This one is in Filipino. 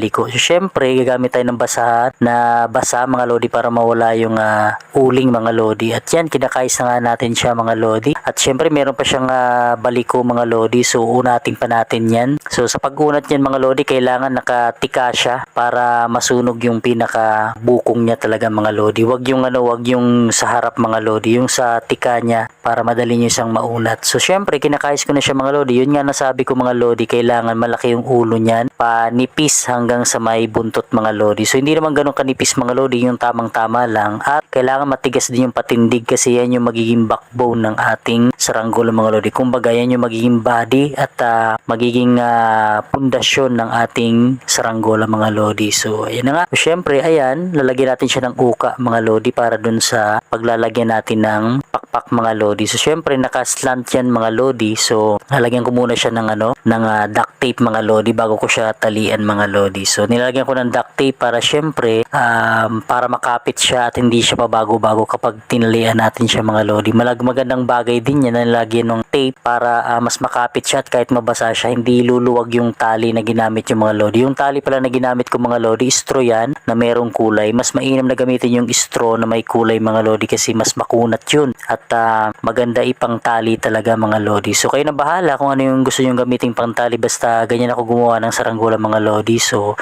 liko. So, syempre, gagamit tayo ng basahan na basa mga lodi para mawala yung ah, uling mga lodi. At yan, kinakais na nga natin siya mga lodi. At syempre, meron pa siyang ah, baliko mga lodi. So, unatin pa natin yan. So, sa pag-unat yan mga lodi, kailangan nakatika siya para masunog yung pinaka bukong niya talaga mga lodi. Wag yung ano, wag yung sa harap mga lodi, yung sa tika niya para madali niyo siyang maunat. So, syempre, kinakais ko na siya mga lodi. Yun nga nasabi ko mga lodi, kailangan malaki yung ulo niyan, panipis hanggang sa may buntot mga lodi. So, hindi naman ganun kanipis mga lodi, yung tamang-tama lang. At kailangan matigas din yung patindig kasi yan yung magiging backbone ng ating saranggola mga lodi. Kumbaga, yan yung magiging body at ah, magiging pundasyon ng ating saranggola mga lodi. So, ayan na nga. So, syempre, ayan, lalagyan natin siya ng uka mga lodi para dun sa paglalagyan natin ng pakpak mga lodi. So, syempre, naka-slant yan mga lodi. So, lalagyan ko muna siya ng ano, ng ah, duct tape mga lodi bago ko siya talian mga lodi. So, nilalagyan ko ng duct tape para syempre, um, para makapit siya at hindi siya pabago-bago kapag tinalian natin siya mga lodi. Malag magandang bagay din yan na nilagyan ng tape para ah, mas makapit siya at kahit mabasa siya, hindi luluwag yung tali na ginamit yung mga lodi. Yung tali pala na ginamit ko mga lodi, straw yan na merong kulay. Mas mainam na gamitin yung straw na may kulay mga lodi kasi mas makunat yun. At ah, maganda ipang tali talaga mga lodi. So kayo na bahala kung ano yung gusto nyo gamitin pang tali basta ganyan ako gumawa ng saranggola mga lodi. So